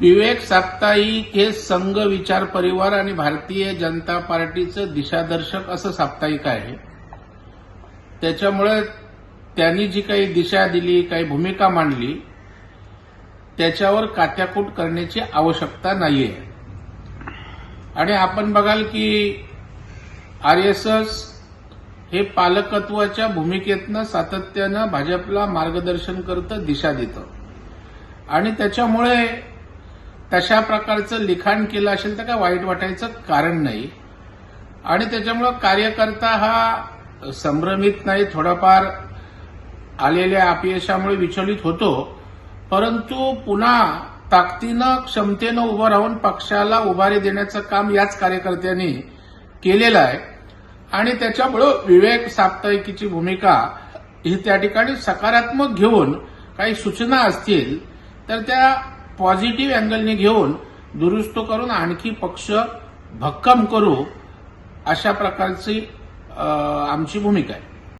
विवेक साप्ताहिक हे संघ विचार परिवार आणि भारतीय जनता पार्टीचं दिशादर्शक असं साप्ताहिक आहे. त्याच्यामुळे त्यांनी जी काही दिशा दिली काही भूमिका मांडली त्याच्यावर कात्याकूट करण्याची आवश्यकता नाहीये. आणि आपण बघाल की आरएसएस हे पालकत्वाच्या भूमिकेतनं सातत्यानं भाजपला मार्गदर्शन करतं दिशा देतं. आणि त्याच्यामुळे तशा प्रकारचं लिखाण केलं असेल तर काय वाईट वाटायचं कारण नाही. आणि त्याच्यामुळं कार्यकर्ता हा संभ्रमित नाही थोडाफार आलेल्या अपयशामुळे विचलित होतो. परंतु पुन्हा ताकदीनं क्षमतेनं उभं राहून पक्षाला उभारी देण्याचं काम याच कार्यकर्त्यांनी केलेलं आहे. आणि त्याच्यामुळं विवेक साप्ताहिकीची भूमिका ही त्या ठिकाणी सकारात्मक घेऊन काही सूचना असतील तर त्या पॉझिटिव्ह अँगलने घेऊन दुरुस्त करून आणखी पक्ष भक्कम करू अशा प्रकारची आमची भूमिका आहे.